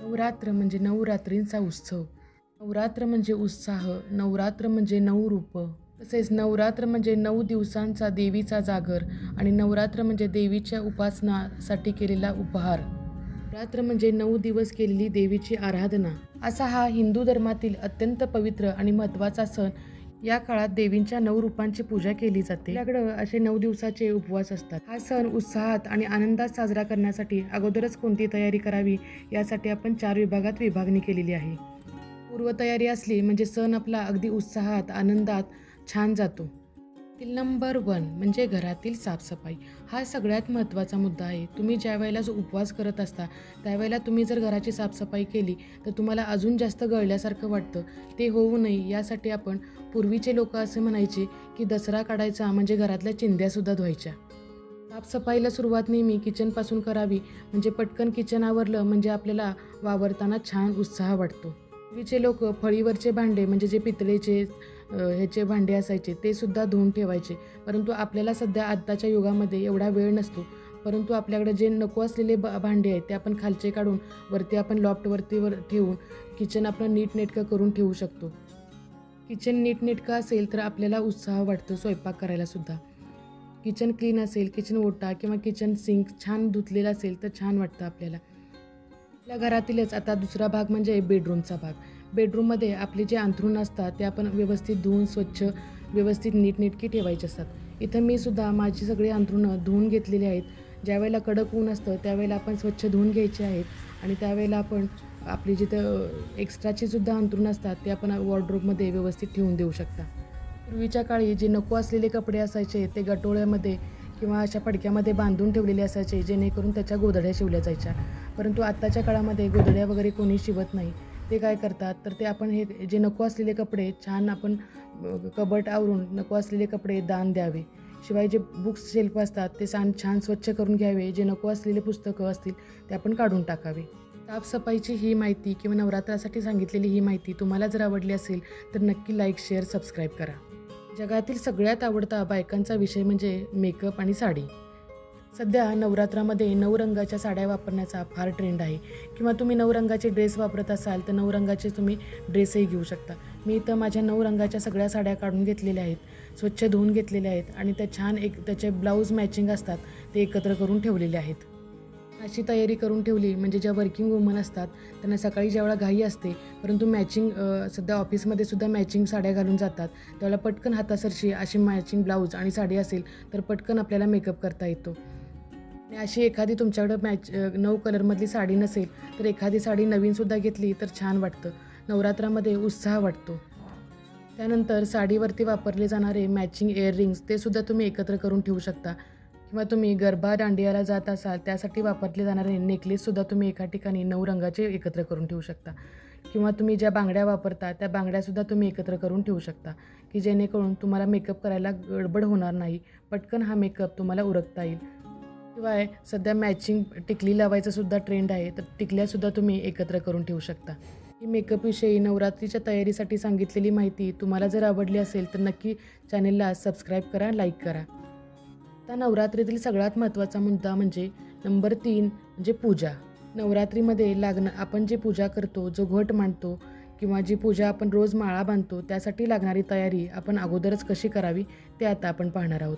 नवरात्र म्हणजे नवरात्रींचा उत्सव. नवरात्र म्हणजे उत्साह नवरात्र म्हणजे नऊ रूप. तसेच नवरात्र म्हणजे नऊ दिवसांचा देवीचा जागर आणि नवरात्र म्हणजे देवीच्या उपासनासाठी केलेला उपहार. नवरात्र म्हणजे नऊ दिवस केलेली देवीची आराधना. असा हा हिंदू धर्मातील अत्यंत पवित्र आणि महत्त्वाचा सण या काळात देवींच्या नऊ रूपांची पूजा केली जाते. आपल्याकडं असे नऊ दिवसाचे उपवास असतात. हा सण उत्साहात आणि आनंदात साजरा करण्यासाठी अगोदरच कोणती तयारी करावी यासाठी आपण चार विभागात विभागणी केलेली आहे. पूर्वतयारी असली म्हणजे सण आपला अगदी उत्साहात आनंदात छान जातो. नंबर वन म्हणजे घरातील साफसफाई. हा सगळ्यात महत्त्वाचा मुद्दा आहे. तुम्ही ज्या वेळेला जो उपवास करत असता त्यावेळेला तुम्ही जर घराची साफसफाई केली तर तुम्हाला अजून जास्त गळल्यासारखं वाटतं. ते होऊ नये यासाठी आपण पूर्वीचे लोक असे म्हणायचे की दसरा काढायचा म्हणजे घरातल्या चिंध्यासुद्धा धुवायच्या. साफसफाईला सुरुवात नेहमी किचनपासून करावी म्हणजे पटकन किचन आवरलं म्हणजे आपल्याला वावरताना छान उत्साह वाटतो. पूर्वीचे लोक फळीवरचे भांडे म्हणजे जे पितळेचे ह्याचे भांडे असायचे ते सुद्धा धुवून ठेवायचे. परंतु आपल्याला सध्या आत्ताच्या युगामध्ये एवढा वेळ नसतो. परंतु आपल्याकडे जे नको असलेले ब भांडे आहेत ते आपण खालचे काढून वरती आपण लॉफ्टवरती वर ठेवून किचन आपलं नीटनेटकं करून ठेवू शकतो. किचन नीटनेटकं असेल तर आपल्याला उत्साह वाटतो स्वयंपाक करायलासुद्धा किचन क्लीन असेल किचन ओटा किंवा किचन सिंक छान धुतलेला असेल तर छान वाटतं आपल्याला. आपल्या घरातीलच आता दुसरा भाग म्हणजे बेडरूमचा भाग. बेडरूममध्ये आपले जे अंथरूण असतात ते आपण व्यवस्थित धुवून स्वच्छ व्यवस्थित नीटनेटकी ठेवायचे असतात. इथं मी सुद्धा माझी सगळी अंथरुणं धुवून घेतलेली आहेत. ज्यावेळेला कडक ऊन असतं त्यावेळेला आपण स्वच्छ धुवून घ्यायचे आहेत. आणि त्यावेळेला आपण आपली जिथं एक्स्ट्राची सुद्धा अंथरुणं असतात ते आपण वॉर्ड्रोबमध्ये व्यवस्थित ठेवून देऊ शकता. पूर्वीच्या काळी जे नको असलेले कपडे असायचे ते गटोळ्यामध्ये किंवा अशा फडक्यामध्ये बांधून ठेवलेले असायचे जेणेकरून त्याच्या गोधड्या शिवल्या जायच्या. परंतु आत्ताच्या काळामध्ये गोधड्या वगैरे कोणी शिवत नाही. ते काय करतात? तर ते आपण हे जे नको असलेले कपडे छान आपण कबट आवरून नको असलेले कपडे दान द्यावे. शिवाय जे बुक्स शेल्फ असतात ते छान छान स्वच्छ करून घ्यावे. जे नको असलेले पुस्तकं असतील ते आपण काढून टाकावे. साफसफाईची ही माहिती किंवा नवरात्रासाठी सांगितलेली ही माहिती तुम्हाला जर आवडली असेल तर नक्की लाईक शेअर सबस्क्राईब करा. जगातील सगळ्यात आवडता बायकांचा विषय म्हणजे मेकअप आणि साडी. सध्या नवरात्रामध्ये नऊ रंगाच्या साड्या वापरण्याचा फार ट्रेंड आहे. किंवा तुम्ही नऊ रंगाचे ड्रेस वापरत असाल तर नऊ रंगाचे तुम्ही ड्रेसही घेऊ शकता. मी इथं माझ्या नऊ रंगाच्या सगळ्या साड्या काढून घेतलेल्या आहेत स्वच्छ धुवून घेतलेल्या आहेत आणि त्या छान एक त्याचे ब्लाऊज मॅचिंग असतात ते एकत्र करून ठेवलेले आहेत. अशी तयारी करून ठेवली म्हणजे ज्या वर्किंग वुमन असतात त्यांना सकाळी ज्यावेळा घाई असते परंतु मॅचिंग सध्या ऑफिसमध्ये सुद्धा मॅचिंग साड्या घालून जातात त्यावेळेला पटकन हातासरशी अशी मॅचिंग ब्लाऊज आणि साडी असेल तर पटकन आपल्याला मेकअप करता येतो. आणि अशी एखादी तुमच्याकडं मॅच नऊ कलरमधली साडी नसेल तर एखादी साडी नवीनसुद्धा घेतली तर छान वाटतं. नवरात्रामध्ये उत्साह वाटतो. त्यानंतर साडीवरती वापरले जाणारे मॅचिंग इयररिंग्स ते सुद्धा तुम्ही एकत्र करून ठेवू शकता. किंवा तुम्ही गरबा दांडियाला जात असाल त्यासाठी वापरले जाणारे नेकलेससुद्धा तुम्ही एका ठिकाणी नऊ रंगाचे एकत्र करून ठेवू शकता. किंवा तुम्ही ज्या बांगड्या वापरता त्या बांगड्यासुद्धा तुम्ही एकत्र करून ठेवू शकता की जेणेकरून तुम्हाला मेकअप करायला गडबड होणार नाही. पटकन हा मेकअप तुम्हाला उरकता येईल. शिवाय सध्या मॅचिंग टिकली लावायचासुद्धा ट्रेंड आहे तर टिकल्यासुद्धा तुम्ही एकत्र करून ठेवू शकता. ही मेकअपविषयी नवरात्रीच्या तयारीसाठी सांगितलेली माहिती तुम्हाला जर आवडली असेल तर नक्की चॅनेलला सबस्क्राईब करा लाईक करा. आता नवरात्रीतील सगळ्यात महत्त्वाचा मुद्दा म्हणजे नंबर तीन म्हणजे पूजा. नवरात्रीमध्ये लागणं आपण जी पूजा करतो जो घट मांडतो किंवा जी पूजा आपण रोज माळा बांधतो त्यासाठी लागणारी तयारी आपण अगोदरच कशी करावी ते आता आपण पाहणार आहोत.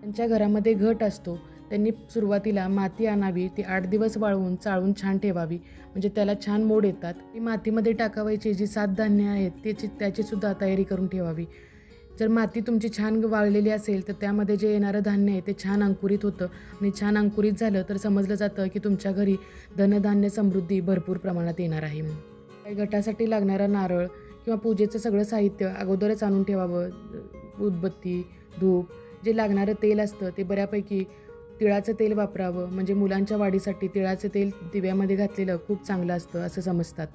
त्यांच्या घरामध्ये घट असतो त्यांनी सुरुवातीला माती आणावी ती आठ दिवस वाळवून चाळून छान ठेवावी. म्हणजे त्याला छान मोड येतात. ती मातीमध्ये टाकावायची जी सात धान्य आहेत त्याची त्याचीसुद्धा तयारी करून ठेवावी. जर माती तुमची छान वाळलेली असेल तर त्यामध्ये जे येणारं धान्य आहे ते छान अंकुरित होतं. आणि छान अंकुरित झालं तर समजलं जातं की तुमच्या घरी धनधान्य समृद्धी भरपूर प्रमाणात येणार आहे म्हणून. काही गटासाठी लागणारा नारळ किंवा पूजेचं सगळं साहित्य अगोदरच आणून ठेवावं. उदबत्ती धूप जे लागणारं तेल असतं ते बऱ्यापैकी तिळाचं तेल वापरावं म्हणजे मुलांच्या वाढीसाठी तिळाचं तेल दिव्यामध्ये घातलेलं खूप चांगलं असतं असं समजतात.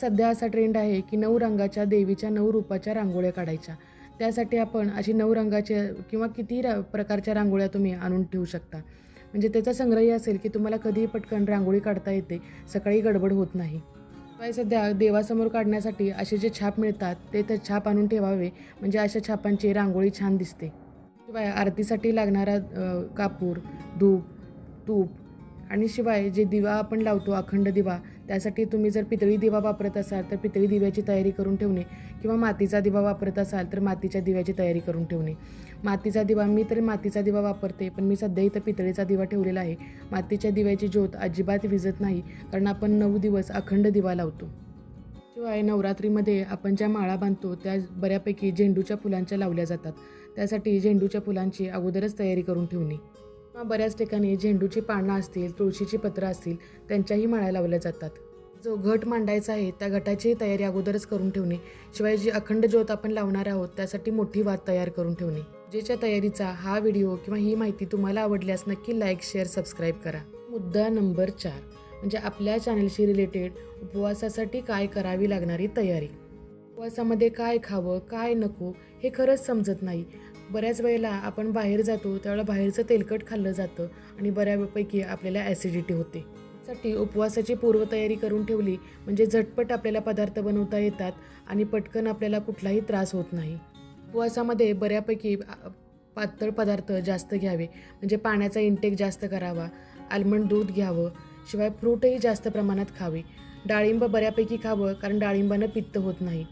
सध्या असा ट्रेंड आहे की नऊ रंगाच्या देवीच्या नऊ रूपाच्या रांगोळ्या काढायच्या. त्यासाठी आपण अशी नऊ रंगाच्या किंवा किती रा प्रकारच्या रांगोळ्या तुम्ही आणून ठेवू शकता. म्हणजे त्याचा संग्रही असेल की तुम्हाला कधीही पटकन रांगोळी काढता येते सकाळी गडबड होत नाही. शिवाय सध्या देवासमोर काढण्यासाठी असे जे छाप मिळतात ते तर छाप आणून ठेवावे म्हणजे अशा छापांची रांगोळी छान दिसते. शिवाय आरतीसाठी लागणारा कापूर धूप तूप आणि शिवाय जे दिवा आपण लावतो अखंड दिवा त्यासाठी तुम्ही जर पितळी दिवा वापरत असाल तर पितळी दिव्याची तयारी करून ठेवणे किंवा मातीचा दिवा वापरत असाल तर मातीच्या दिव्याची तयारी करून ठेवणे. मातीचा दिवा मी तर मातीचा दिवा वापरते पण मी सध्या इथं पितळीचा दिवा ठेवलेला आहे. मातीच्या दिव्याची ज्योत अजिबात विजत नाही कारण आपण नऊ दिवस अखंड दिवा लावतो. शिवाय नवरात्रीमध्ये आपण ज्या माळा बांधतो त्या बऱ्यापैकी झेंडूच्या फुलांच्या लावल्या जातात. त्यासाठी झेंडूच्या फुलांची अगोदरच तयारी करून ठेवणे. किंवा बऱ्याच ठिकाणी झेंडूची पानं असतील तुळशीची पत्रं असतील त्यांच्याही माळ्या लावल्या जातात. जो घट मांडायचा आहे त्या घटाचीही तयारी अगोदरच करून ठेवणे. शिवाय जी अखंड ज्योत आपण लावणार आहोत त्यासाठी मोठी वात तयार करून ठेवणे. जेच्या तयारीचा हा व्हिडिओ किंवा ही माहिती तुम्हाला आवडल्यास नक्की लाईक शेअर सबस्क्राईब करा. मुद्दा नंबर चार. म्हणजे आपल्या चॅनलशी रिलेटेड उपवासासाठी काय करावी लागणारी तयारी. उपवासामध्ये काय खावं काय नको हे खरंच समजत नाही. बऱ्याच वेळेला आपण बाहेर जातो त्यावेळेला बाहेरचं तेलकट खाल्लं जातं आणि बऱ्यापैकी आपल्याला ॲसिडिटी होते. साठी उपवासाची पूर्वतयारी करून ठेवली म्हणजे झटपट आपल्याला पदार्थ बनवता येतात आणि पटकन आपल्याला कुठलाही त्रास होत नाही. उपवासामध्ये बऱ्यापैकी पातळ पदार्थ जास्त घ्यावे. म्हणजे पाण्याचा इंटेक जास्त करावा. आल्मंड दूध घ्यावं. शिवाय फ्रूटही जास्त प्रमाणात खावे. डाळिंब बऱ्यापैकी खावं कारण डाळिंबानं पित्त होत नाही.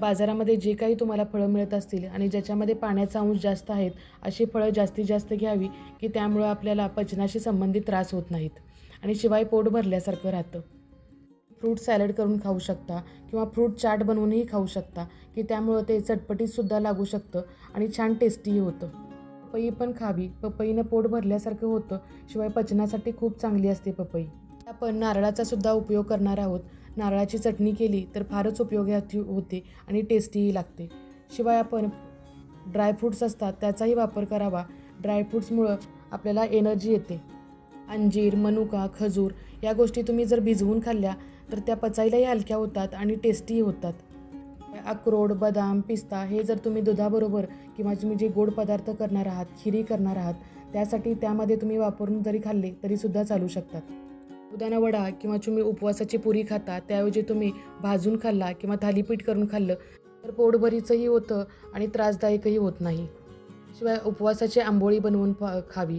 बाजारामध्ये जे काही तुम्हाला फळं मिळत असतील आणि ज्याच्यामध्ये पाण्याचा अंश जास्त आहेत अशी फळं जास्तीत जास्त घ्यावी की त्यामुळं आपल्याला पचनाशी संबंधित त्रास होत नाहीत. आणि शिवाय पोट भरल्यासारखं राहतं. फ्रूट सॅलड करून खाऊ शकता किंवा फ्रूट चाट बनवूनही खाऊ शकता की त्यामुळं ते चटपटीतसुद्धा लागू शकतं आणि छान टेस्टीही होतं. पपई पण खावी. पपईनं पोट भरल्यासारखं होतं. शिवाय पचनासाठी खूप चांगली असते पपई. आपण नारळाचा सुद्धा उपयोग करणार आहोत. नारळाची चटणी केली तर फारच उपयोगात होते आणि टेस्टीही लागते. शिवाय आपण ड्रायफ्रूट्स असतात त्याचाही वापर करावा. ड्रायफ्रूट्समुळं आपल्याला एनर्जी येते. अंजीर मनुका खजूर या गोष्टी तुम्ही जर भिजवून खाल्ल्या तर त्या पचायलाही हलक्या होतात आणि टेस्टीही होतात. अक्रोड बदाम पिस्ता हे जर तुम्ही दुधाबरोबर किंवा तुम्ही जे गोड पदार्थ करणार आहात खिरी करणार आहात त्यासाठी त्यामध्ये तुम्ही वापरून जरी खाल्ले तरीसुद्धा चालू शकतात. उदाना वडा किंवा तुम्ही उपवासाची पुरी खाता त्याऐवजी तुम्ही भाजून खाल्ला किंवा थालीपीठ करून खाल्लं तर पोटभरीचंही होतं आणि त्रासदायकही होत नाही. शिवाय उपवासाची आंबोळी बनवून खावी.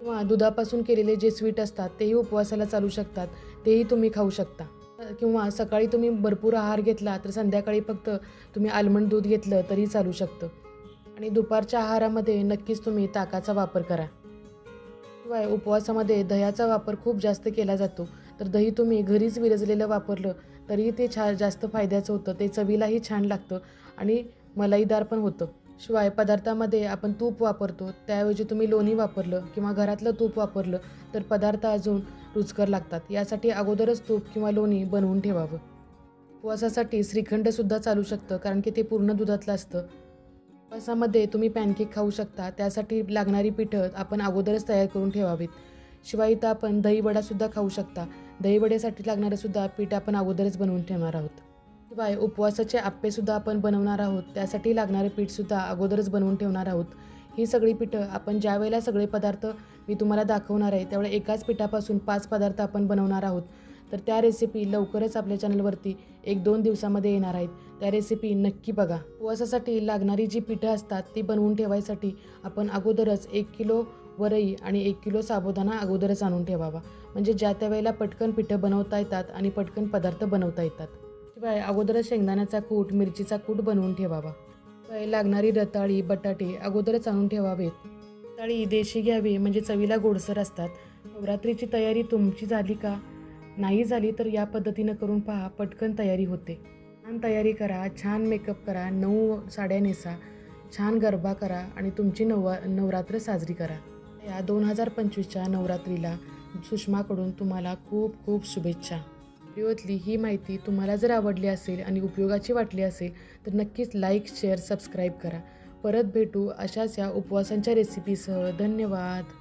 किंवा दुधापासून केलेले जे स्वीट असतात तेही उपवासाला चालू शकतात तेही तुम्ही खाऊ शकता. किंवा सकाळी तुम्ही भरपूर आहार घेतला तर संध्याकाळी फक्त तुम्ही आलमंड दूध घेतलं तरी चालू शकतं. आणि दुपारच्या आहारामध्ये नक्कीच तुम्ही ताकाचा वापर करा. शिवाय उपवासामध्ये दह्याचा वापर खूप जास्त केला जातो. तर दही तुम्ही घरीच विरजलेलं वापरलं तरीही ते छा जास्त फायद्याचं होतं. ते चवीलाही छान लागतं आणि मलाईदार पण होतं. शिवाय पदार्थामध्ये आपण तूप वापरतो त्याऐवजी तुम्ही लोणी वापरलं किंवा घरातलं तूप वापरलं तर पदार्थ अजून रुचकर लागतात. यासाठी अगोदरच तूप किंवा लोणी बनवून ठेवावं. उपवासासाठी श्रीखंडसुद्धा चालू शकतं कारण की ते पूर्ण दुधातलं असतं. उपवासामध्ये तुम्ही पॅनकेक खाऊ शकता. त्यासाठी लागणारी पिठं आपण अगोदरच तयार करून ठेवावीत. शिवाय इथं आपण दहीवडासुद्धा खाऊ शकता. दहीवड्यासाठी लागणारंसुद्धा पीठ आपण अगोदरच बनवून ठेवणार आहोत. शिवाय उपवासाचे आप्पेसुद्धा आपण बनवणार आहोत. त्यासाठी लागणारे पीठसुद्धा अगोदरच बनवून ठेवणार आहोत. ही सगळी पिठं आपण ज्या वेळेला सगळे पदार्थ मी तुम्हाला दाखवणार आहे. त्यावेळे एकाच पिठापासून पाच पदार्थ आपण बनवणार आहोत. तर त्या रेसिपी लवकरच आपल्या चॅनलवरती एक दोन दिवसामध्ये येणार आहेत. त्या रेसिपी नक्की बघा. उपवासासाठी लागणारी जी पिठं असतात ती बनवून ठेवायसाठी आपण अगोदरच एक किलो वरई आणि एक किलो साबुदाणा अगोदरच आणून ठेवावा. म्हणजे ज्या त्या वेळेला पटकन पिठं बनवता येतात आणि पटकन पदार्थ बनवता येतात. शिवाय अगोदरच शेंगदाण्याचा कूट मिरचीचा कूट बनवून ठेवावा. लागणारी रताळी बटाटे अगोदरच आणून ठेवावेत. रताळी देशी घ्यावी म्हणजे चवीला गोडसर असतात. नवरात्रीची तयारी तुमची झाली का? नाही झाली तर या पद्धतीनं करून पहा पटकन तयारी होते. छान तयारी करा छान मेकअप करा नऊ साड्या नेसा छान गरबा करा आणि तुमची नववा नवरात्र साजरी करा. या दोन हजार पंचवीसच्या नवरात्रीला सुषमाकडून तुम्हाला खूप खूप शुभेच्छा. व्हिडिओतली ही माहिती तुम्हाला जर आवडली असेल आणि उपयोगाची वाटली असेल तर नक्कीच लाईक शेअर सबस्क्राईब करा. परत भेटू अशाच या उपवासांच्या रेसिपीसह धन्यवाद.